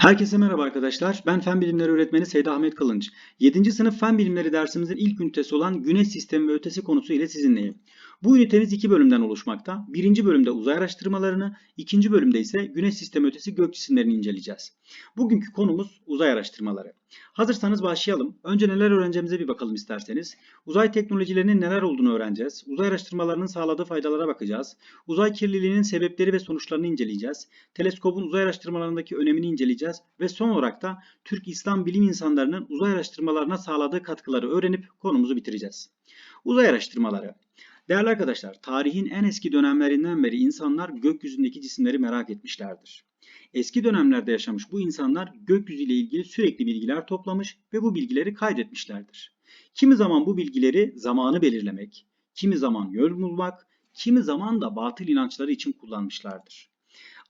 Herkese merhaba arkadaşlar. Ben Fen Bilimleri Öğretmeni Seyda Ahmet Kılınç. 7. sınıf Fen Bilimleri dersimizin ilk ünitesi olan Güneş Sistemi ve Ötesi konusu ile sizinleyim. Bu ünitemiz iki bölümden oluşmakta. Birinci bölümde uzay araştırmalarını, ikinci bölümde ise Güneş Sistemi Ötesi gök cisimlerini inceleyeceğiz. Bugünkü konumuz uzay araştırmaları. Hazırsanız başlayalım. Önce neler öğreneceğimize bir bakalım isterseniz. Uzay teknolojilerinin neler olduğunu öğreneceğiz. Uzay araştırmalarının sağladığı faydalara bakacağız. Uzay kirliliğinin sebepleri ve sonuçlarını inceleyeceğiz. Teleskopun uzay araştırmalarındaki önemini inceleyeceğiz ve son olarak da Türk İslam bilim insanlarının uzay araştırmalarına sağladığı katkıları öğrenip konumuzu bitireceğiz. Uzay araştırmaları. Değerli arkadaşlar, tarihin en eski dönemlerinden beri insanlar gökyüzündeki cisimleri merak etmişlerdir. Eski dönemlerde yaşamış bu insanlar gökyüzü ile ilgili sürekli bilgiler toplamış ve bu bilgileri kaydetmişlerdir. Kimi zaman bu bilgileri zamanı belirlemek, kimi zaman yol bulmak, kimi zaman da batıl inançları için kullanmışlardır.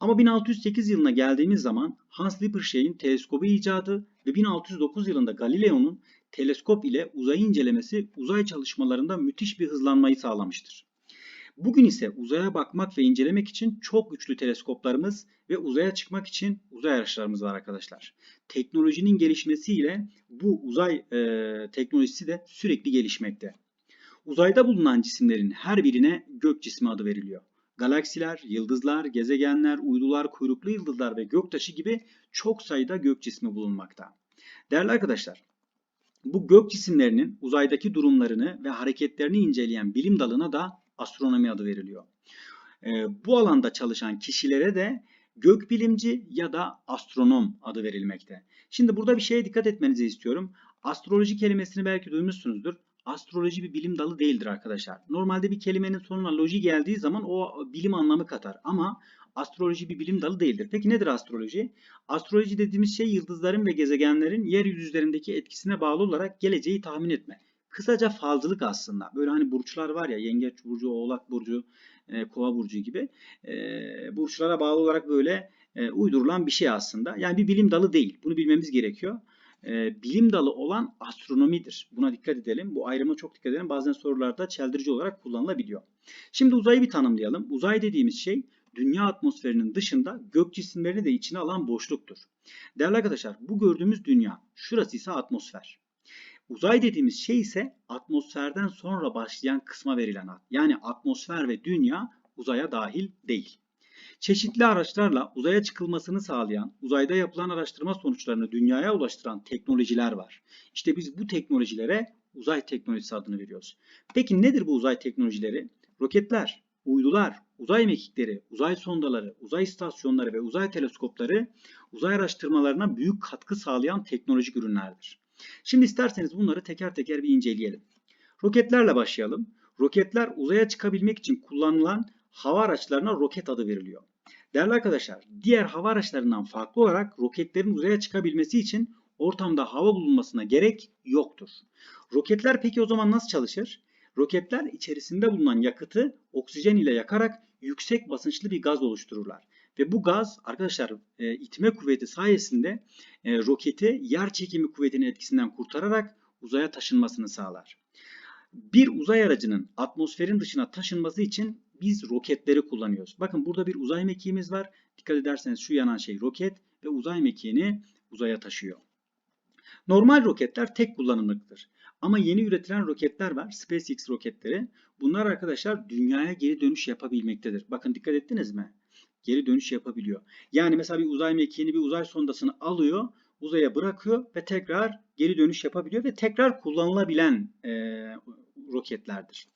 Ama 1608 yılına geldiğimiz zaman Hans Lippershey'in teleskobu icadı ve 1609 yılında Galileo'nun teleskop ile uzayı incelemesi uzay çalışmalarında müthiş bir hızlanmayı sağlamıştır. Bugün ise uzaya bakmak ve incelemek için çok güçlü teleskoplarımız ve uzaya çıkmak için uzay araçlarımız var arkadaşlar. Teknolojinin gelişmesiyle bu uzay e, teknolojisi de sürekli gelişmekte. Uzayda bulunan cisimlerin her birine gök cismi adı veriliyor. Galaksiler, yıldızlar, gezegenler, uydular, kuyruklu yıldızlar ve göktaşı gibi çok sayıda gök cismi bulunmakta. Değerli arkadaşlar, bu gök cisimlerinin uzaydaki durumlarını ve hareketlerini inceleyen bilim dalına da astronomi adı veriliyor. E, bu alanda çalışan kişilere de gökbilimci ya da astronom adı verilmekte. Şimdi burada bir şeye dikkat etmenizi istiyorum. Astroloji kelimesini belki duymuşsunuzdur. Astroloji bir bilim dalı değildir arkadaşlar. Normalde bir kelimenin sonuna loji geldiği zaman o bilim anlamı katar. Ama astroloji bir bilim dalı değildir. Peki nedir astroloji? Astroloji dediğimiz şey yıldızların ve gezegenlerin yeryüzü üzerindeki etkisine bağlı olarak geleceği tahmin etme. Kısaca falcılık aslında. Böyle hani burçlar var ya yengeç burcu, oğlak burcu, e, kova burcu gibi e, burçlara bağlı olarak böyle e, uydurulan bir şey aslında. Yani bir bilim dalı değil. Bunu bilmemiz gerekiyor. E, bilim dalı olan astronomidir. Buna dikkat edelim. Bu ayrıma çok dikkat edelim. Bazen sorularda çeldirici olarak kullanılabiliyor. Şimdi uzayı bir tanımlayalım. Uzay dediğimiz şey dünya atmosferinin dışında gök cisimlerini de içine alan boşluktur. Değerli arkadaşlar bu gördüğümüz dünya. Şurası ise atmosfer. Uzay dediğimiz şey ise atmosferden sonra başlayan kısma verilen ad. Yani atmosfer ve dünya uzaya dahil değil. Çeşitli araçlarla uzaya çıkılmasını sağlayan, uzayda yapılan araştırma sonuçlarını dünyaya ulaştıran teknolojiler var. İşte biz bu teknolojilere uzay teknolojisi adını veriyoruz. Peki nedir bu uzay teknolojileri? Roketler, uydular, uzay mekikleri, uzay sondaları, uzay istasyonları ve uzay teleskopları uzay araştırmalarına büyük katkı sağlayan teknolojik ürünlerdir. Şimdi isterseniz bunları teker teker bir inceleyelim. Roketlerle başlayalım. Roketler uzaya çıkabilmek için kullanılan hava araçlarına roket adı veriliyor. Değerli arkadaşlar, diğer hava araçlarından farklı olarak roketlerin uzaya çıkabilmesi için ortamda hava bulunmasına gerek yoktur. Roketler peki o zaman nasıl çalışır? Roketler içerisinde bulunan yakıtı oksijen ile yakarak yüksek basınçlı bir gaz oluştururlar. Ve bu gaz arkadaşlar e, itme kuvveti sayesinde e, roketi yer çekimi kuvvetinin etkisinden kurtararak uzaya taşınmasını sağlar. Bir uzay aracının atmosferin dışına taşınması için biz roketleri kullanıyoruz. Bakın burada bir uzay mekiğimiz var. Dikkat ederseniz şu yanan şey roket ve uzay mekiğini uzaya taşıyor. Normal roketler tek kullanımlıktır. Ama yeni üretilen roketler var. SpaceX roketleri. Bunlar arkadaşlar dünyaya geri dönüş yapabilmektedir. Bakın dikkat ettiniz mi? Geri dönüş yapabiliyor. Yani mesela bir uzay mekiğini bir uzay sondasını alıyor, uzaya bırakıyor ve tekrar geri dönüş yapabiliyor ve tekrar kullanılabilen e, roketlerdir.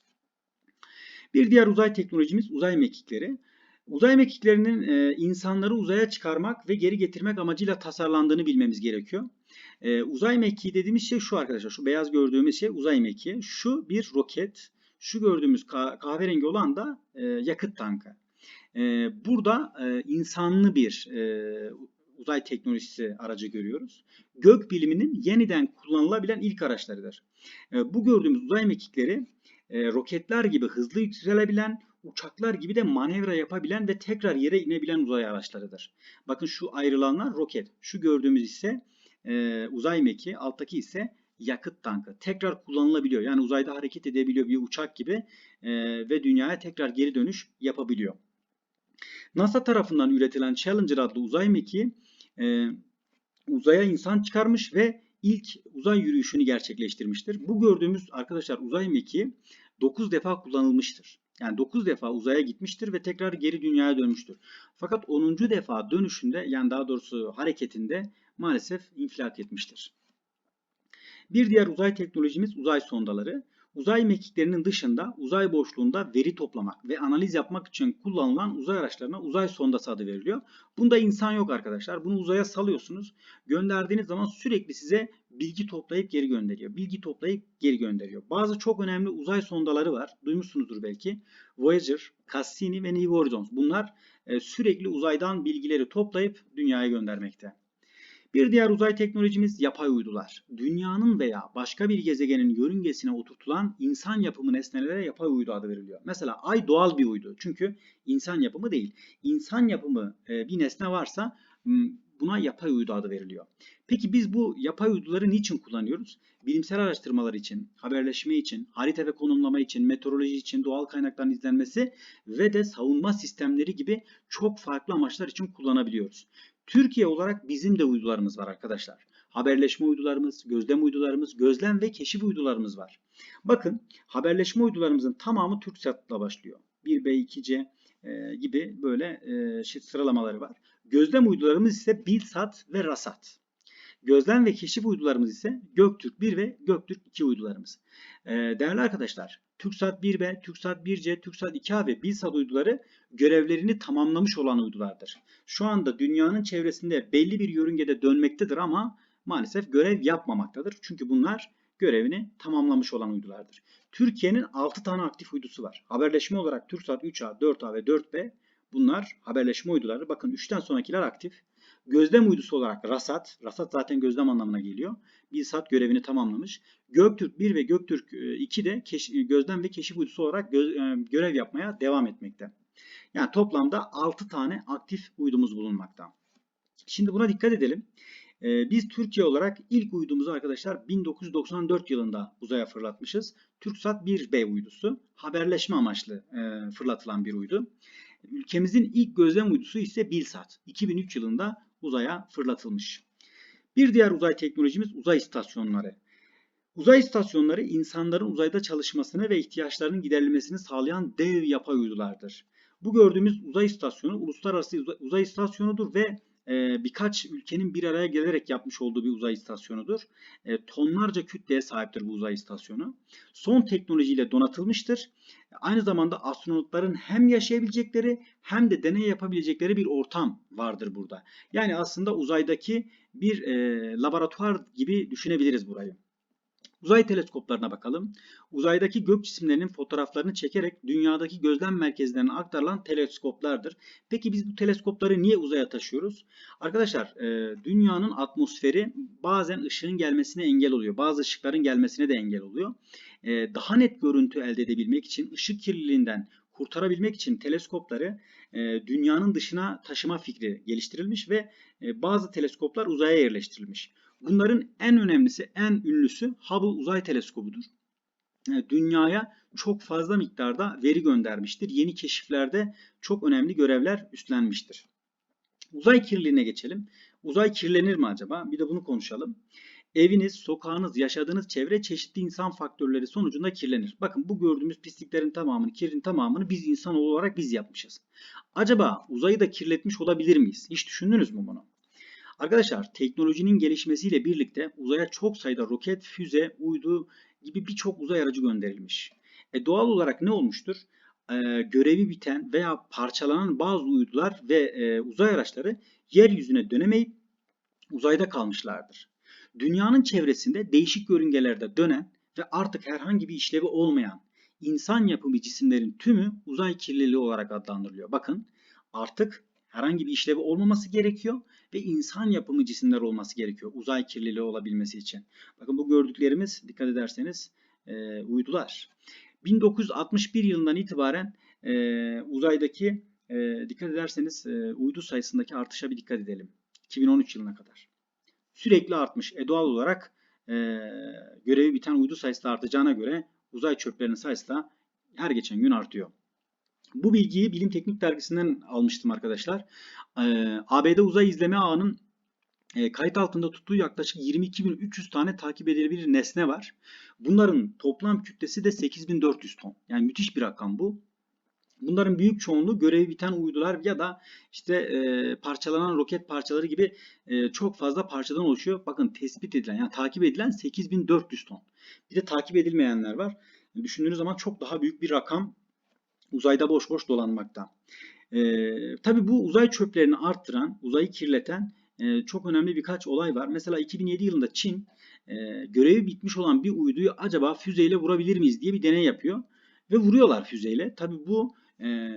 Bir diğer uzay teknolojimiz uzay mekikleri. Uzay mekiklerinin e, insanları uzaya çıkarmak ve geri getirmek amacıyla tasarlandığını bilmemiz gerekiyor. E, uzay mekiği dediğimiz şey şu arkadaşlar. Şu beyaz gördüğümüz şey uzay mekiği. Şu bir roket. Şu gördüğümüz kahverengi olan da e, yakıt tankı. E, burada e, insanlı bir e, uzay teknolojisi aracı görüyoruz. Gök biliminin yeniden kullanılabilen ilk araçlarıdır. E, bu gördüğümüz uzay mekikleri e, roketler gibi hızlı yükselebilen, uçaklar gibi de manevra yapabilen ve tekrar yere inebilen uzay araçlarıdır. Bakın şu ayrılanlar roket. Şu gördüğümüz ise e, uzay mekiği, alttaki ise yakıt tankı. Tekrar kullanılabiliyor. Yani uzayda hareket edebiliyor bir uçak gibi e, ve dünyaya tekrar geri dönüş yapabiliyor. NASA tarafından üretilen Challenger adlı uzay mekiği e, uzaya insan çıkarmış ve ilk uzay yürüyüşünü gerçekleştirmiştir. Bu gördüğümüz arkadaşlar uzay mekiği 9 defa kullanılmıştır. Yani 9 defa uzaya gitmiştir ve tekrar geri dünyaya dönmüştür. Fakat 10. defa dönüşünde yani daha doğrusu hareketinde maalesef infilak etmiştir. Bir diğer uzay teknolojimiz uzay sondaları. Uzay mekiklerinin dışında uzay boşluğunda veri toplamak ve analiz yapmak için kullanılan uzay araçlarına uzay sondası adı veriliyor. Bunda insan yok arkadaşlar. Bunu uzaya salıyorsunuz. Gönderdiğiniz zaman sürekli size bilgi toplayıp geri gönderiyor. Bilgi toplayıp geri gönderiyor. Bazı çok önemli uzay sondaları var. Duymuşsunuzdur belki. Voyager, Cassini ve New Horizons. Bunlar e, sürekli uzaydan bilgileri toplayıp dünyaya göndermekte. Bir diğer uzay teknolojimiz yapay uydular. Dünyanın veya başka bir gezegenin yörüngesine oturtulan insan yapımı nesnelere yapay uydu adı veriliyor. Mesela Ay doğal bir uydu. Çünkü insan yapımı değil. İnsan yapımı e, bir nesne varsa buna yapay uydu adı veriliyor. Peki biz bu yapay uyduları niçin kullanıyoruz? Bilimsel araştırmalar için, haberleşme için, harita ve konumlama için, meteoroloji için, doğal kaynakların izlenmesi ve de savunma sistemleri gibi çok farklı amaçlar için kullanabiliyoruz. Türkiye olarak bizim de uydularımız var arkadaşlar. Haberleşme uydularımız, gözlem uydularımız, gözlem ve keşif uydularımız var. Bakın haberleşme uydularımızın tamamı TürkSat'la başlıyor. 1B, 2C e, gibi böyle e, sıralamaları var. Gözlem uydularımız ise Bilsat ve Rasat. Gözlem ve keşif uydularımız ise Göktürk 1 ve Göktürk 2 uydularımız. Ee, değerli arkadaşlar, TürkSat 1B, TürkSat 1C, TürkSat 2A ve Bilsat uyduları görevlerini tamamlamış olan uydulardır. Şu anda dünyanın çevresinde belli bir yörüngede dönmektedir ama maalesef görev yapmamaktadır. Çünkü bunlar görevini tamamlamış olan uydulardır. Türkiye'nin 6 tane aktif uydusu var. Haberleşme olarak TürkSat 3A, 4A ve 4B bunlar haberleşme uyduları. Bakın 3'ten sonrakiler aktif. Gözlem uydusu olarak Rasat, Rasat zaten gözlem anlamına geliyor. Bilsat görevini tamamlamış. Göktürk 1 ve Göktürk 2 e, de e, gözlem ve keşif uydusu olarak e, görev yapmaya devam etmekte. Yani toplamda 6 tane aktif uydumuz bulunmakta. Şimdi buna dikkat edelim. Biz Türkiye olarak ilk uydumuzu arkadaşlar 1994 yılında uzaya fırlatmışız. TürkSat 1B uydusu haberleşme amaçlı fırlatılan bir uydu. Ülkemizin ilk gözlem uydusu ise Bilsat. 2003 yılında uzaya fırlatılmış. Bir diğer uzay teknolojimiz uzay istasyonları. Uzay istasyonları insanların uzayda çalışmasını ve ihtiyaçlarının giderilmesini sağlayan dev yapay uydulardır. Bu gördüğümüz uzay istasyonu uluslararası uzay istasyonudur ve e, birkaç ülkenin bir araya gelerek yapmış olduğu bir uzay istasyonudur. E, tonlarca kütleye sahiptir bu uzay istasyonu. Son teknolojiyle donatılmıştır. Aynı zamanda astronotların hem yaşayabilecekleri hem de deney yapabilecekleri bir ortam vardır burada. Yani aslında uzaydaki bir e, laboratuvar gibi düşünebiliriz burayı. Uzay teleskoplarına bakalım. Uzaydaki gök cisimlerinin fotoğraflarını çekerek dünyadaki gözlem merkezlerine aktarılan teleskoplardır. Peki biz bu teleskopları niye uzaya taşıyoruz? Arkadaşlar e, dünyanın atmosferi bazen ışığın gelmesine engel oluyor. Bazı ışıkların gelmesine de engel oluyor. E, daha net görüntü elde edebilmek için ışık kirliliğinden kurtarabilmek için teleskopları e, dünyanın dışına taşıma fikri geliştirilmiş ve bazı teleskoplar uzaya yerleştirilmiş. Bunların en önemlisi, en ünlüsü Hubble Uzay Teleskobu'dur. E, dünyaya çok fazla miktarda veri göndermiştir. Yeni keşiflerde çok önemli görevler üstlenmiştir. Uzay kirliliğine geçelim. Uzay kirlenir mi acaba? Bir de bunu konuşalım. Eviniz, sokağınız, yaşadığınız çevre çeşitli insan faktörleri sonucunda kirlenir. Bakın bu gördüğümüz pisliklerin tamamını, kirin tamamını biz insan olarak biz yapmışız. Acaba uzayı da kirletmiş olabilir miyiz? Hiç düşündünüz mü bunu? Arkadaşlar teknolojinin gelişmesiyle birlikte uzaya çok sayıda roket, füze, uydu gibi birçok uzay aracı gönderilmiş. E doğal olarak ne olmuştur? E, görevi biten veya parçalanan bazı uydular ve e, uzay araçları yeryüzüne dönemeyip uzayda kalmışlardır. Dünyanın çevresinde değişik yörüngelerde dönen ve artık herhangi bir işlevi olmayan insan yapımı cisimlerin tümü uzay kirliliği olarak adlandırılıyor. Bakın artık herhangi bir işlevi olmaması gerekiyor ve insan yapımı cisimler olması gerekiyor uzay kirliliği olabilmesi için. Bakın bu gördüklerimiz dikkat ederseniz e, uydular. 1961 yılından itibaren e, uzaydaki e, dikkat ederseniz e, uydu sayısındaki artışa bir dikkat edelim. 2013 yılına kadar. Sürekli artmış. E doğal olarak e, görevi biten uydu sayısı da artacağına göre uzay çöplerinin sayısı da her geçen gün artıyor. Bu bilgiyi Bilim Teknik Dergisi'nden almıştım arkadaşlar. Ee, ABD uzay izleme ağının e, kayıt altında tuttuğu yaklaşık 22.300 tane takip edilebilir nesne var. Bunların toplam kütlesi de 8.400 ton. Yani müthiş bir rakam bu. Bunların büyük çoğunluğu görevi biten uydular ya da işte e, parçalanan roket parçaları gibi e, çok fazla parçadan oluşuyor. Bakın tespit edilen yani takip edilen 8400 ton. Bir de takip edilmeyenler var. Düşündüğünüz zaman çok daha büyük bir rakam uzayda boş boş dolanmakta. E, tabii bu uzay çöplerini arttıran, uzayı kirleten e, çok önemli birkaç olay var. Mesela 2007 yılında Çin e, görevi bitmiş olan bir uyduyu acaba füzeyle vurabilir miyiz diye bir deney yapıyor. Ve vuruyorlar füzeyle. Tabii bu e,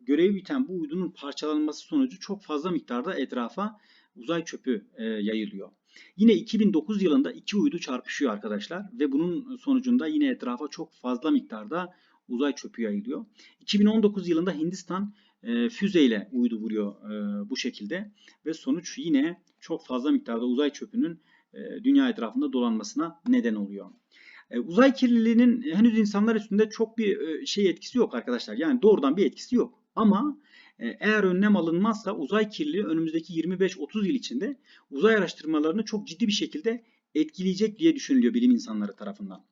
görevi biten bu uydunun parçalanması sonucu çok fazla miktarda etrafa uzay çöpü e, yayılıyor. Yine 2009 yılında iki uydu çarpışıyor arkadaşlar ve bunun sonucunda yine etrafa çok fazla miktarda uzay çöpü yayılıyor. 2019 yılında Hindistan e, füzeyle uydu vuruyor e, bu şekilde ve sonuç yine çok fazla miktarda uzay çöpünün e, dünya etrafında dolanmasına neden oluyor. E, uzay kirliliğinin henüz insanlar üstünde çok bir e, şey etkisi yok arkadaşlar. Yani doğrudan bir etkisi yok. Ama e, eğer önlem alınmazsa uzay kirliliği önümüzdeki 25-30 yıl içinde uzay araştırmalarını çok ciddi bir şekilde etkileyecek diye düşünülüyor bilim insanları tarafından.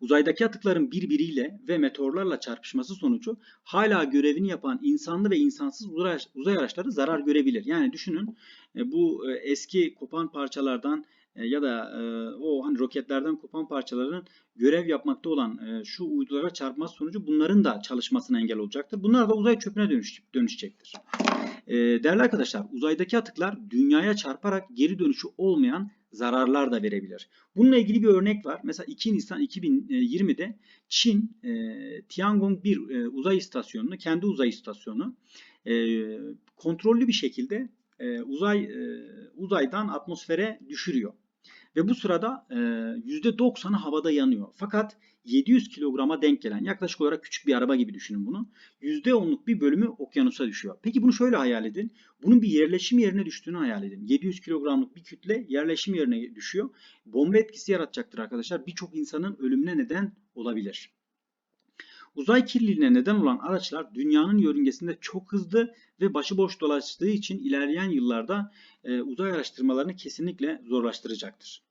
Uzaydaki atıkların birbiriyle ve meteorlarla çarpışması sonucu hala görevini yapan insanlı ve insansız uzay araçları zarar görebilir. Yani düşünün bu eski kopan parçalardan ya da e, o hani roketlerden kopan parçaların görev yapmakta olan e, şu uydulara çarpması sonucu bunların da çalışmasına engel olacaktır. Bunlar da uzay çöpüne dönüş, dönüşecektir. Değerli arkadaşlar uzaydaki atıklar dünyaya çarparak geri dönüşü olmayan zararlar da verebilir. Bununla ilgili bir örnek var. Mesela 2 Nisan 2020'de Çin Tiangong 1 uzay istasyonunu, kendi uzay istasyonu kontrollü bir şekilde uzay uzaydan atmosfere düşürüyor. Ve bu sırada e, %90'ı havada yanıyor. Fakat 700 kilograma denk gelen yaklaşık olarak küçük bir araba gibi düşünün bunu. %10'luk bir bölümü okyanusa düşüyor. Peki bunu şöyle hayal edin. Bunun bir yerleşim yerine düştüğünü hayal edin. 700 kilogramlık bir kütle yerleşim yerine düşüyor. Bomba etkisi yaratacaktır arkadaşlar. Birçok insanın ölümüne neden olabilir. Uzay kirliliğine neden olan araçlar dünyanın yörüngesinde çok hızlı ve başıboş dolaştığı için ilerleyen yıllarda e, uzay araştırmalarını kesinlikle zorlaştıracaktır.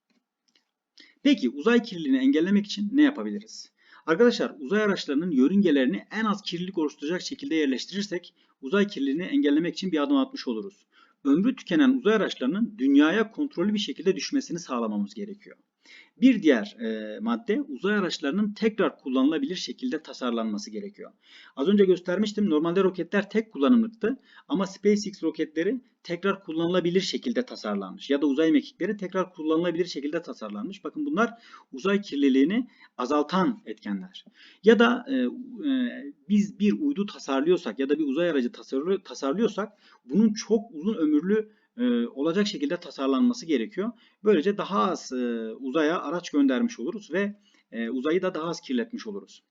Peki uzay kirliliğini engellemek için ne yapabiliriz? Arkadaşlar uzay araçlarının yörüngelerini en az kirlilik oluşturacak şekilde yerleştirirsek uzay kirliliğini engellemek için bir adım atmış oluruz. Ömrü tükenen uzay araçlarının dünyaya kontrollü bir şekilde düşmesini sağlamamız gerekiyor. Bir diğer e, madde uzay araçlarının tekrar kullanılabilir şekilde tasarlanması gerekiyor. Az önce göstermiştim normalde roketler tek kullanımlıktı ama SpaceX roketleri tekrar kullanılabilir şekilde tasarlanmış ya da uzay mekikleri tekrar kullanılabilir şekilde tasarlanmış. Bakın bunlar uzay kirliliğini azaltan etkenler. Ya da e, e, biz bir uydu tasarlıyorsak ya da bir uzay aracı tasarlıyorsak bunun çok uzun ömürlü e, olacak şekilde tasarlanması gerekiyor. Böylece daha az e, uzaya araç göndermiş oluruz ve e, uzayı da daha az kirletmiş oluruz.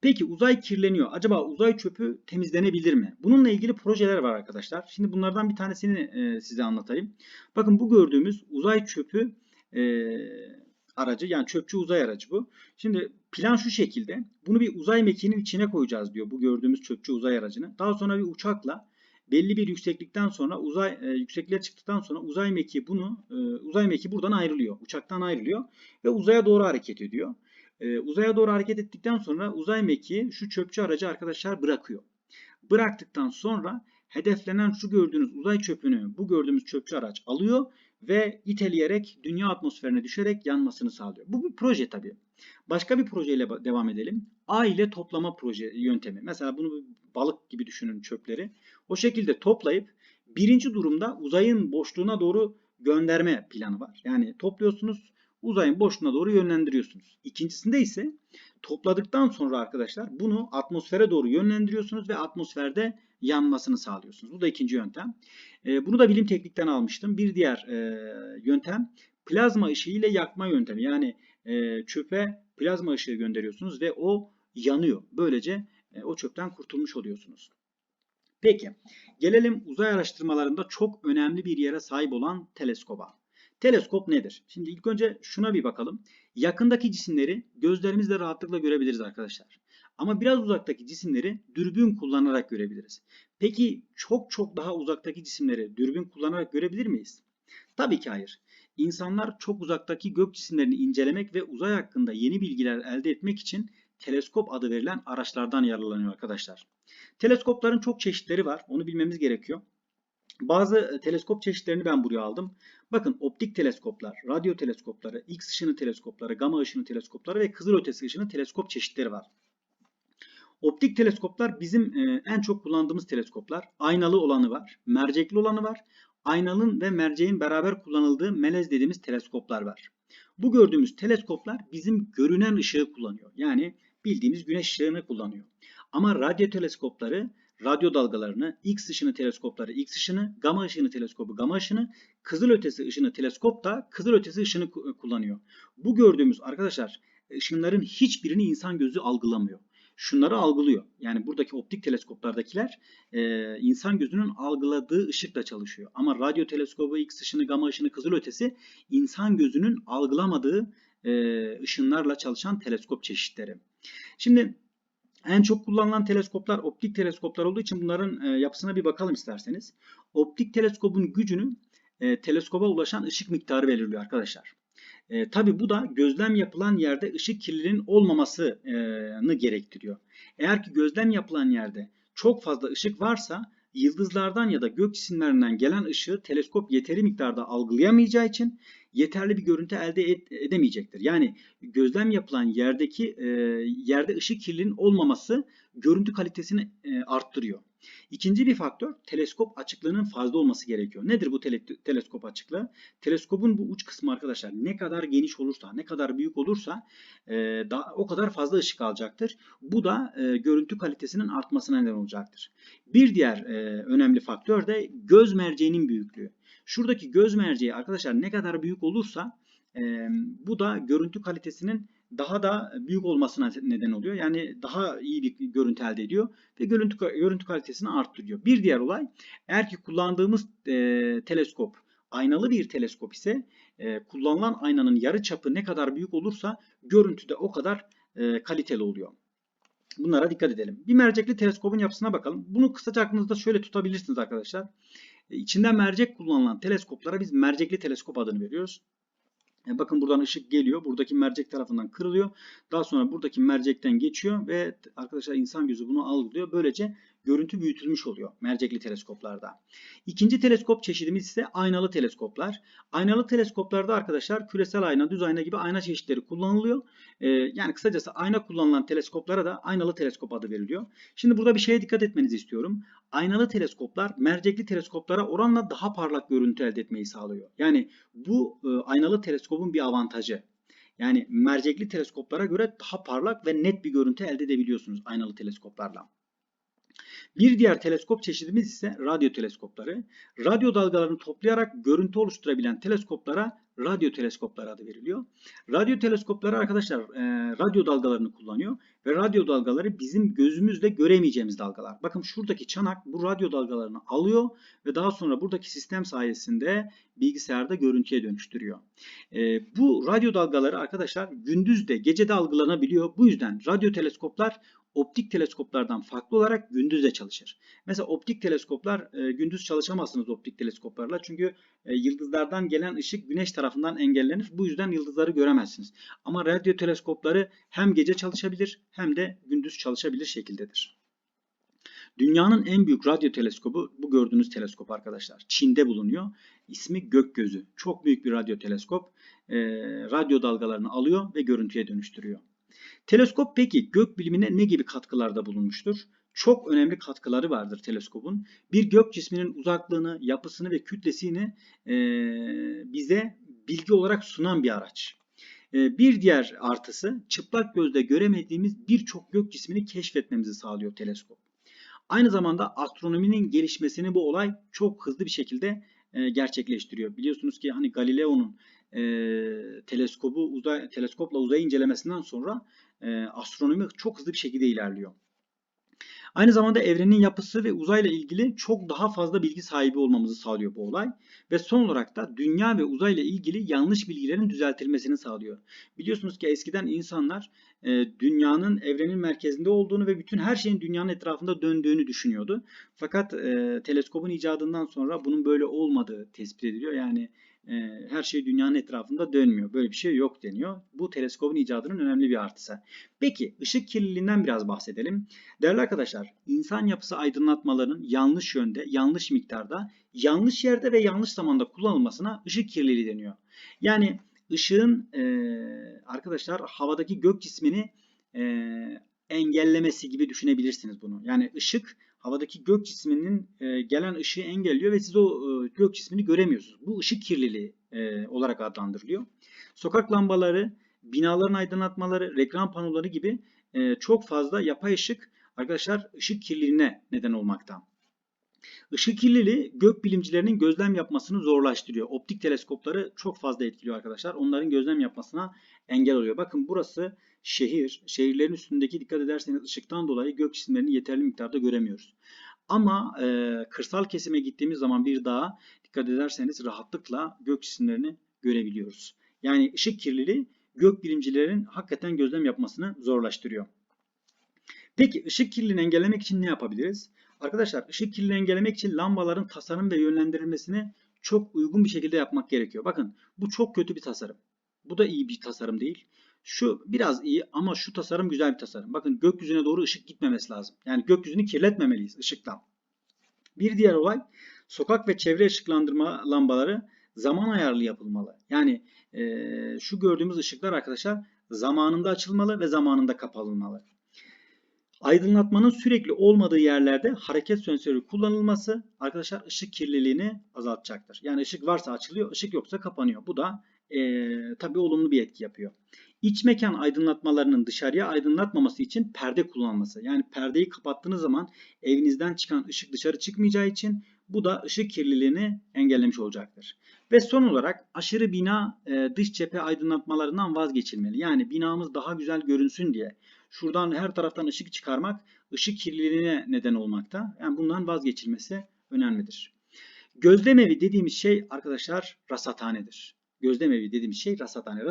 Peki uzay kirleniyor. Acaba uzay çöpü temizlenebilir mi? Bununla ilgili projeler var arkadaşlar. Şimdi bunlardan bir tanesini size anlatayım. Bakın bu gördüğümüz uzay çöpü aracı yani çöpçü uzay aracı bu. Şimdi plan şu şekilde. Bunu bir uzay mekiğinin içine koyacağız diyor bu gördüğümüz çöpçü uzay aracını. Daha sonra bir uçakla belli bir yükseklikten sonra uzay e, yüksekliğe çıktıktan sonra uzay mekiği bunu e, uzay mekiği buradan ayrılıyor. Uçaktan ayrılıyor ve uzaya doğru hareket ediyor. E, uzaya doğru hareket ettikten sonra uzay mekiği şu çöpçü aracı arkadaşlar bırakıyor. Bıraktıktan sonra hedeflenen şu gördüğünüz uzay çöpünü bu gördüğümüz çöpçü araç alıyor ve iteleyerek dünya atmosferine düşerek yanmasını sağlıyor. Bu bir proje tabii. Başka bir projeyle devam edelim. A ile toplama proje yöntemi. Mesela bunu balık gibi düşünün çöpleri. O şekilde toplayıp birinci durumda uzayın boşluğuna doğru gönderme planı var. Yani topluyorsunuz uzayın boşluğuna doğru yönlendiriyorsunuz. İkincisinde ise topladıktan sonra arkadaşlar bunu atmosfere doğru yönlendiriyorsunuz ve atmosferde yanmasını sağlıyorsunuz. Bu da ikinci yöntem. E, bunu da bilim teknikten almıştım. Bir diğer yöntem plazma ışığı ile yakma yöntemi. Yani e, çöpe plazma ışığı gönderiyorsunuz ve o yanıyor. Böylece e, o çöpten kurtulmuş oluyorsunuz. Peki gelelim uzay araştırmalarında çok önemli bir yere sahip olan teleskoba. Teleskop nedir? Şimdi ilk önce şuna bir bakalım. Yakındaki cisimleri gözlerimizle rahatlıkla görebiliriz arkadaşlar. Ama biraz uzaktaki cisimleri dürbün kullanarak görebiliriz. Peki çok çok daha uzaktaki cisimleri dürbün kullanarak görebilir miyiz? Tabii ki hayır. İnsanlar çok uzaktaki gök cisimlerini incelemek ve uzay hakkında yeni bilgiler elde etmek için teleskop adı verilen araçlardan yararlanıyor arkadaşlar. Teleskopların çok çeşitleri var. Onu bilmemiz gerekiyor. Bazı e, teleskop çeşitlerini ben buraya aldım. Bakın optik teleskoplar, radyo teleskopları, X ışını teleskopları, gamma ışını teleskopları ve kızılötesi ışını teleskop çeşitleri var. Optik teleskoplar bizim e, en çok kullandığımız teleskoplar. Aynalı olanı var, mercekli olanı var. Aynalın ve merceğin beraber kullanıldığı melez dediğimiz teleskoplar var. Bu gördüğümüz teleskoplar bizim görünen ışığı kullanıyor. Yani bildiğimiz güneş ışığını kullanıyor. Ama radyo teleskopları radyo dalgalarını, X ışını teleskopları X ışını, gamma ışını teleskobu gamma ışını, kızılötesi ışını teleskop da kızılötesi ışını kullanıyor. Bu gördüğümüz arkadaşlar ışınların hiçbirini insan gözü algılamıyor. Şunları algılıyor. Yani buradaki optik teleskoplardakiler e, insan gözünün algıladığı ışıkla çalışıyor. Ama radyo teleskobu, X ışını, gamma ışını, kızılötesi insan gözünün algılamadığı e, ışınlarla çalışan teleskop çeşitleri. Şimdi en çok kullanılan teleskoplar optik teleskoplar olduğu için bunların e, yapısına bir bakalım isterseniz. Optik teleskopun gücünü e, teleskoba ulaşan ışık miktarı belirliyor arkadaşlar. E, Tabi bu da gözlem yapılan yerde ışık kirliliğinin olmamasını gerektiriyor. Eğer ki gözlem yapılan yerde çok fazla ışık varsa yıldızlardan ya da gök cisimlerinden gelen ışığı teleskop yeteri miktarda algılayamayacağı için yeterli bir görüntü elde edemeyecektir. Yani gözlem yapılan yerdeki e, yerde ışık kirliliğinin olmaması görüntü kalitesini e, arttırıyor. İkinci bir faktör teleskop açıklığının fazla olması gerekiyor. Nedir bu tele teleskop açıklığı? Teleskopun bu uç kısmı arkadaşlar ne kadar geniş olursa, ne kadar büyük olursa e, daha, o kadar fazla ışık alacaktır. Bu da e, görüntü kalitesinin artmasına neden olacaktır. Bir diğer e, önemli faktör de göz merceğinin büyüklüğü. Şuradaki göz merceği arkadaşlar ne kadar büyük olursa e, bu da görüntü kalitesinin daha da büyük olmasına neden oluyor. Yani daha iyi bir görüntü elde ediyor ve görüntü, görüntü kalitesini arttırıyor. Bir diğer olay eğer ki kullandığımız e, teleskop aynalı bir teleskop ise e, kullanılan aynanın yarı çapı ne kadar büyük olursa görüntü de o kadar e, kaliteli oluyor. Bunlara dikkat edelim. Bir mercekli teleskopun yapısına bakalım. Bunu kısaca aklınızda şöyle tutabilirsiniz arkadaşlar. E, içinde mercek kullanılan teleskoplara biz mercekli teleskop adını veriyoruz. E, bakın buradan ışık geliyor. Buradaki mercek tarafından kırılıyor. Daha sonra buradaki mercekten geçiyor ve arkadaşlar insan gözü bunu algılıyor. Böylece görüntü büyütülmüş oluyor mercekli teleskoplarda. İkinci teleskop çeşidimiz ise aynalı teleskoplar. Aynalı teleskoplarda arkadaşlar küresel ayna, düz ayna gibi ayna çeşitleri kullanılıyor. Ee, yani kısacası ayna kullanılan teleskoplara da aynalı teleskop adı veriliyor. Şimdi burada bir şeye dikkat etmenizi istiyorum. Aynalı teleskoplar mercekli teleskoplara oranla daha parlak görüntü elde etmeyi sağlıyor. Yani bu e, aynalı teleskopun bir avantajı. Yani mercekli teleskoplara göre daha parlak ve net bir görüntü elde edebiliyorsunuz aynalı teleskoplarla. Bir diğer teleskop çeşidimiz ise radyo teleskopları. Radyo dalgalarını toplayarak görüntü oluşturabilen teleskoplara radyo teleskopları adı veriliyor. Radyo teleskopları arkadaşlar e, radyo dalgalarını kullanıyor ve radyo dalgaları bizim gözümüzle göremeyeceğimiz dalgalar. Bakın şuradaki çanak bu radyo dalgalarını alıyor ve daha sonra buradaki sistem sayesinde bilgisayarda görüntüye dönüştürüyor. E, bu radyo dalgaları arkadaşlar gündüz de gece de algılanabiliyor. Bu yüzden radyo teleskoplar optik teleskoplardan farklı olarak gündüz de çalışır. Mesela optik teleskoplar e, gündüz çalışamazsınız optik teleskoplarla çünkü e, yıldızlardan gelen ışık güneş tarafından engellenir. Bu yüzden yıldızları göremezsiniz. Ama radyo teleskopları hem gece çalışabilir hem de gündüz çalışabilir şekildedir. Dünyanın en büyük radyo teleskobu bu gördüğünüz teleskop arkadaşlar. Çin'de bulunuyor. İsmi Gökgözü. Çok büyük bir radyo teleskop. E, radyo dalgalarını alıyor ve görüntüye dönüştürüyor. Teleskop peki gök bilimine ne gibi katkılarda bulunmuştur? Çok önemli katkıları vardır teleskopun. Bir gök cisminin uzaklığını, yapısını ve kütlesini e, bize bilgi olarak sunan bir araç. Bir diğer artısı çıplak gözle göremediğimiz birçok gök cismini keşfetmemizi sağlıyor teleskop. Aynı zamanda astronominin gelişmesini bu olay çok hızlı bir şekilde gerçekleştiriyor. Biliyorsunuz ki hani Galileo'nun e, teleskobu uzay teleskopla uzay incelemesinden sonra e, astronomi çok hızlı bir şekilde ilerliyor. Aynı zamanda evrenin yapısı ve uzayla ilgili çok daha fazla bilgi sahibi olmamızı sağlıyor bu olay. Ve son olarak da dünya ve uzayla ilgili yanlış bilgilerin düzeltilmesini sağlıyor. Biliyorsunuz ki eskiden insanlar e, dünyanın evrenin merkezinde olduğunu ve bütün her şeyin dünyanın etrafında döndüğünü düşünüyordu. Fakat e, teleskobun icadından sonra bunun böyle olmadığı tespit ediliyor. Yani e, her şey dünyanın etrafında dönmüyor. Böyle bir şey yok deniyor. Bu teleskobun icadının önemli bir artısı. Peki ışık kirliliğinden biraz bahsedelim. Değerli arkadaşlar, insan yapısı aydınlatmaların yanlış yönde, yanlış miktarda, yanlış yerde ve yanlış zamanda kullanılmasına ışık kirliliği deniyor. Yani ışığın e, arkadaşlar havadaki gök cismini e, engellemesi gibi düşünebilirsiniz bunu. Yani ışık havadaki gök cisminin e, gelen ışığı engelliyor ve siz o e, gök cismini göremiyorsunuz. Bu ışık kirliliği e, olarak adlandırılıyor. Sokak lambaları, binaların aydınlatmaları, reklam panoları gibi e, çok fazla yapay ışık arkadaşlar ışık kirliliğine neden olmakta. Işık kirliliği gök bilimcilerinin gözlem yapmasını zorlaştırıyor. Optik teleskopları çok fazla etkiliyor arkadaşlar. Onların gözlem yapmasına engel oluyor. Bakın burası şehir. Şehirlerin üstündeki dikkat ederseniz ışıktan dolayı gök cisimlerini yeterli miktarda göremiyoruz. Ama e, kırsal kesime gittiğimiz zaman bir daha dikkat ederseniz rahatlıkla gök cisimlerini görebiliyoruz. Yani ışık kirliliği gök bilimcilerin hakikaten gözlem yapmasını zorlaştırıyor. Peki ışık kirliliğini engellemek için ne yapabiliriz? Arkadaşlar ışık kirliliğini engellemek için lambaların tasarım ve yönlendirilmesini çok uygun bir şekilde yapmak gerekiyor. Bakın bu çok kötü bir tasarım. Bu da iyi bir tasarım değil. Şu biraz iyi ama şu tasarım güzel bir tasarım. Bakın gökyüzüne doğru ışık gitmemesi lazım. Yani gökyüzünü kirletmemeliyiz ışıkla. Bir diğer olay sokak ve çevre ışıklandırma lambaları zaman ayarlı yapılmalı. Yani e, şu gördüğümüz ışıklar arkadaşlar zamanında açılmalı ve zamanında kapatılmalı. Aydınlatmanın sürekli olmadığı yerlerde hareket sensörü kullanılması arkadaşlar ışık kirliliğini azaltacaktır. Yani ışık varsa açılıyor, ışık yoksa kapanıyor. Bu da e, tabii olumlu bir etki yapıyor. İç mekan aydınlatmalarının dışarıya aydınlatmaması için perde kullanılması. Yani perdeyi kapattığınız zaman evinizden çıkan ışık dışarı çıkmayacağı için bu da ışık kirliliğini engellemiş olacaktır. Ve son olarak aşırı bina e, dış cephe aydınlatmalarından vazgeçilmeli. Yani binamız daha güzel görünsün diye şuradan her taraftan ışık çıkarmak ışık kirliliğine neden olmakta. Yani bundan vazgeçilmesi önemlidir. Gözlemevi dediğimiz şey arkadaşlar rasathanedir. Gözlemevi dediğimiz şey rasathane.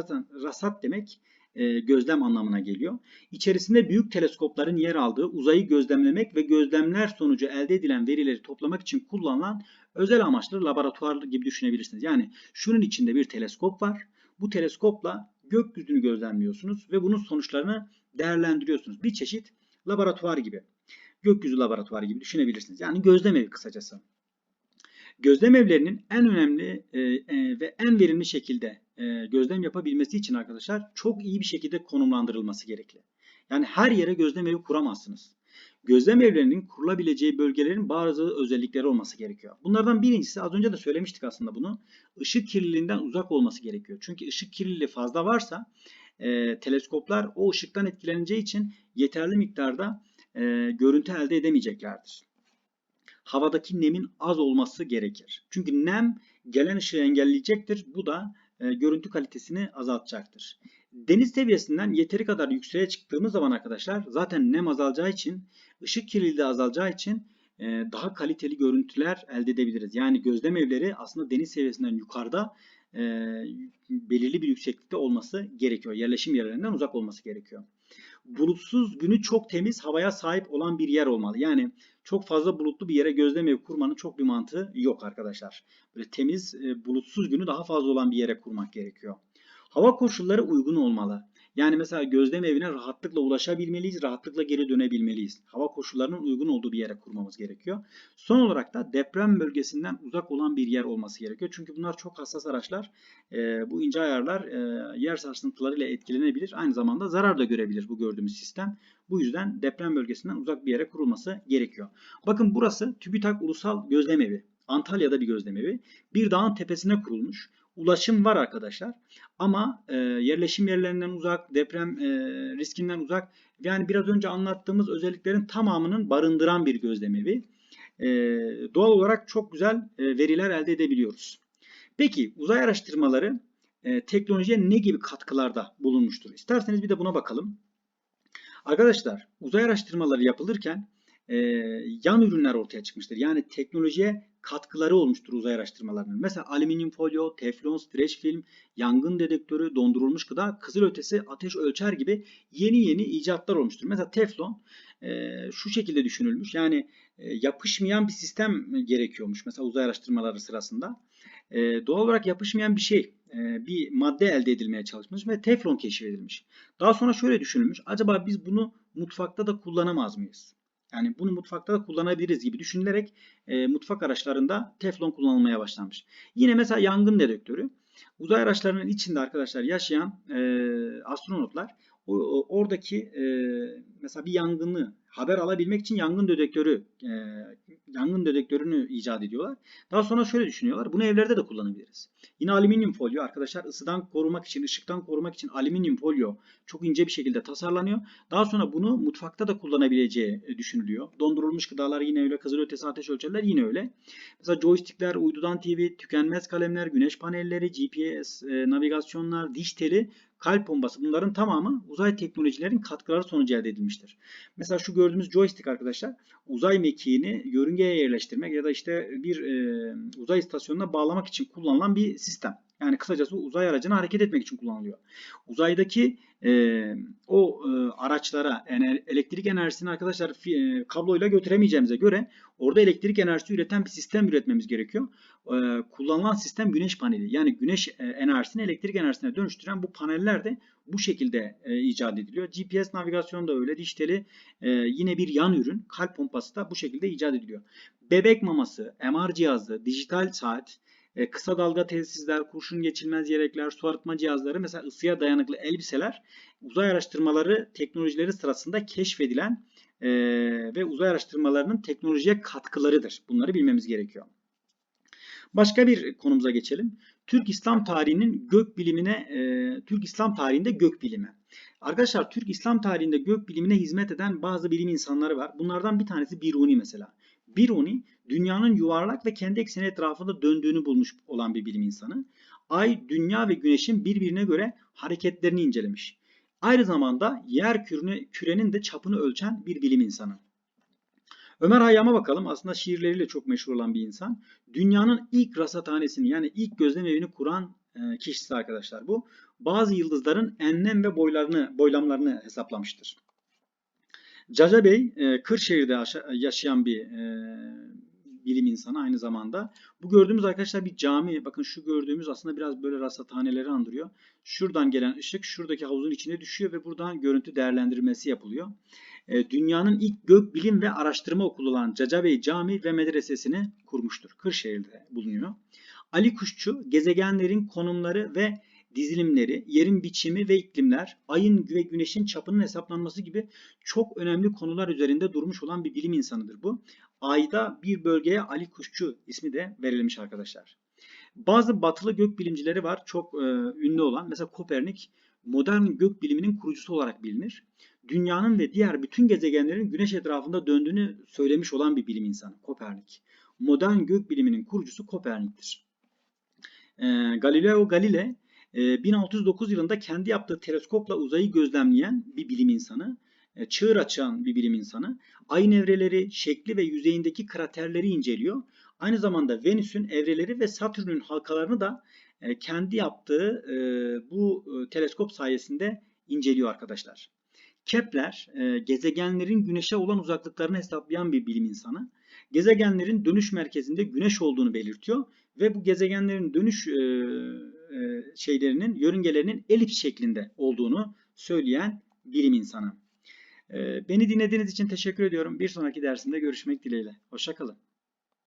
Rasat demek e, gözlem anlamına geliyor. İçerisinde büyük teleskopların yer aldığı uzayı gözlemlemek ve gözlemler sonucu elde edilen verileri toplamak için kullanılan özel amaçlı laboratuvar gibi düşünebilirsiniz. Yani şunun içinde bir teleskop var. Bu teleskopla gökyüzünü gözlemliyorsunuz ve bunun sonuçlarını değerlendiriyorsunuz. Bir çeşit laboratuvar gibi. Gökyüzü laboratuvarı gibi düşünebilirsiniz. Yani gözlemevi kısacası. Gözlem evlerinin en önemli e, e, ve en verimli şekilde e, gözlem yapabilmesi için arkadaşlar çok iyi bir şekilde konumlandırılması gerekli. Yani her yere gözlem evi kuramazsınız. Gözlem evlerinin kurulabileceği bölgelerin bazı özellikleri olması gerekiyor. Bunlardan birincisi az önce de söylemiştik aslında bunu. Işık kirliliğinden uzak olması gerekiyor. Çünkü ışık kirliliği fazla varsa e, teleskoplar o ışıktan etkileneceği için yeterli miktarda e, görüntü elde edemeyeceklerdir havadaki nemin az olması gerekir. Çünkü nem gelen ışığı engelleyecektir. Bu da e, görüntü kalitesini azaltacaktır. Deniz seviyesinden yeteri kadar yükseğe çıktığımız zaman arkadaşlar zaten nem azalacağı için ışık kirliliği de azalacağı için e, daha kaliteli görüntüler elde edebiliriz. Yani gözlem evleri aslında deniz seviyesinden yukarıda e, belirli bir yükseklikte olması gerekiyor. Yerleşim yerlerinden uzak olması gerekiyor. Bulutsuz günü çok temiz havaya sahip olan bir yer olmalı. Yani çok fazla bulutlu bir yere gözlem evi kurmanın çok bir mantığı yok arkadaşlar. Böyle temiz, e, bulutsuz günü daha fazla olan bir yere kurmak gerekiyor. Hava koşulları uygun olmalı. Yani mesela gözlem evine rahatlıkla ulaşabilmeliyiz, rahatlıkla geri dönebilmeliyiz. Hava koşullarının uygun olduğu bir yere kurmamız gerekiyor. Son olarak da deprem bölgesinden uzak olan bir yer olması gerekiyor. Çünkü bunlar çok hassas araçlar. E, bu ince ayarlar e, yer sarsıntılarıyla etkilenebilir. Aynı zamanda zarar da görebilir bu gördüğümüz sistem. Bu yüzden deprem bölgesinden uzak bir yere kurulması gerekiyor. Bakın burası TÜBİTAK Ulusal Gözlem Evi. Antalya'da bir gözlem evi. Bir dağın tepesine kurulmuş. Ulaşım var arkadaşlar. Ama e, yerleşim yerlerinden uzak, deprem e, riskinden uzak. Yani biraz önce anlattığımız özelliklerin tamamının barındıran bir gözlemevi. E, doğal olarak çok güzel e, veriler elde edebiliyoruz. Peki uzay araştırmaları e, teknolojiye ne gibi katkılarda bulunmuştur? İsterseniz bir de buna bakalım. Arkadaşlar uzay araştırmaları yapılırken e, yan ürünler ortaya çıkmıştır. Yani teknolojiye katkıları olmuştur uzay araştırmalarının. Mesela alüminyum folyo, teflon, streç film, yangın dedektörü, dondurulmuş gıda, kızılötesi, ateş ölçer gibi yeni yeni icatlar olmuştur. Mesela teflon e, şu şekilde düşünülmüş. Yani e, yapışmayan bir sistem gerekiyormuş mesela uzay araştırmaları sırasında. E, doğal olarak yapışmayan bir şey, e, bir madde elde edilmeye çalışmış ve teflon keşfedilmiş. Daha sonra şöyle düşünülmüş. Acaba biz bunu mutfakta da kullanamaz mıyız? Yani bunu mutfakta da kullanabiliriz gibi düşünülerek e, mutfak araçlarında teflon kullanılmaya başlanmış. Yine mesela yangın dedektörü. Uzay araçlarının içinde arkadaşlar yaşayan e, astronotlar o, o, oradaki e, mesela bir yangını haber alabilmek için yangın dedektörü e, yangın dedektörünü icat ediyorlar. Daha sonra şöyle düşünüyorlar. Bunu evlerde de kullanabiliriz. Yine alüminyum folyo arkadaşlar ısıdan korumak için, ışıktan korumak için alüminyum folyo çok ince bir şekilde tasarlanıyor. Daha sonra bunu mutfakta da kullanabileceği e, düşünülüyor. Dondurulmuş gıdalar yine öyle, kızılötesi ateş ölçerler yine öyle. Mesela joystickler, uydudan TV, tükenmez kalemler, güneş panelleri, GPS, e, navigasyonlar, diş teli kalp bombası bunların tamamı uzay teknolojilerin katkıları sonucu elde edilmiştir. Mesela şu gördüğümüz joystick arkadaşlar uzay mekiğini yörüngeye yerleştirmek ya da işte bir e, uzay istasyonuna bağlamak için kullanılan bir sistem. Yani kısacası uzay aracına hareket etmek için kullanılıyor. Uzaydaki e, o e, araçlara yani elektrik enerjisini arkadaşlar e, kabloyla götüremeyeceğimize göre orada elektrik enerjisi üreten bir sistem üretmemiz gerekiyor. E, kullanılan sistem güneş paneli. Yani güneş e, enerjisini elektrik enerjisine dönüştüren bu paneller de bu şekilde e, icat ediliyor. GPS navigasyonu da öyle. E, yine bir yan ürün. Kalp pompası da bu şekilde icat ediliyor. Bebek maması, MR cihazı, dijital saat, kısa dalga telsizler, kurşun geçilmez yelekler, su arıtma cihazları, mesela ısıya dayanıklı elbiseler uzay araştırmaları teknolojileri sırasında keşfedilen e, ve uzay araştırmalarının teknolojiye katkılarıdır. Bunları bilmemiz gerekiyor. Başka bir konumuza geçelim. Türk İslam tarihinin gök bilimine, e, Türk İslam tarihinde gök bilimi. Arkadaşlar Türk İslam tarihinde gök bilimine hizmet eden bazı bilim insanları var. Bunlardan bir tanesi Biruni mesela. Biruni dünyanın yuvarlak ve kendi ekseni etrafında döndüğünü bulmuş olan bir bilim insanı. Ay, dünya ve güneşin birbirine göre hareketlerini incelemiş. Aynı zamanda yer kürünü, kürenin de çapını ölçen bir bilim insanı. Ömer Hayyam'a bakalım. Aslında şiirleriyle çok meşhur olan bir insan. Dünyanın ilk rasathanesini yani ilk gözlem evini kuran e, kişisi arkadaşlar bu. Bazı yıldızların enlem ve boylarını, boylamlarını hesaplamıştır. Caca Bey, e, Kırşehir'de yaşayan bir e, bilim insanı aynı zamanda. Bu gördüğümüz arkadaşlar bir cami. Bakın şu gördüğümüz aslında biraz böyle rasathaneleri andırıyor. Şuradan gelen ışık şuradaki havuzun içine düşüyor ve buradan görüntü değerlendirmesi yapılıyor. E, dünyanın ilk gök bilim ve araştırma okulu olan Caca Bey Cami ve Medresesi'ni kurmuştur. Kırşehir'de bulunuyor. Ali Kuşçu gezegenlerin konumları ve dizilimleri, yerin biçimi ve iklimler, ayın ve güneşin çapının hesaplanması gibi çok önemli konular üzerinde durmuş olan bir bilim insanıdır bu. Ayda bir bölgeye Ali Kuşçu ismi de verilmiş arkadaşlar. Bazı batılı gök bilimcileri var çok e, ünlü olan. Mesela Kopernik modern gök biliminin kurucusu olarak bilinir. Dünyanın ve diğer bütün gezegenlerin güneş etrafında döndüğünü söylemiş olan bir bilim insanı Kopernik. Modern gök biliminin kurucusu Kopernik'tir. E, Galileo Galilei 1609 e, yılında kendi yaptığı teleskopla uzayı gözlemleyen bir bilim insanı, e, çığır açan bir bilim insanı, ayın evreleri, şekli ve yüzeyindeki kraterleri inceliyor. Aynı zamanda Venüs'ün evreleri ve Satürn'ün halkalarını da e, kendi yaptığı bu teleskop sayesinde inceliyor arkadaşlar. Kepler, gezegenlerin güneşe olan uzaklıklarını hesaplayan bir bilim insanı. Gezegenlerin dönüş merkezinde güneş olduğunu belirtiyor ve bu gezegenlerin dönüş e, şeylerinin, yörüngelerinin elips şeklinde olduğunu söyleyen bilim insanı. E, beni dinlediğiniz için teşekkür ediyorum. Bir sonraki dersimde görüşmek dileğiyle. Hoşçakalın.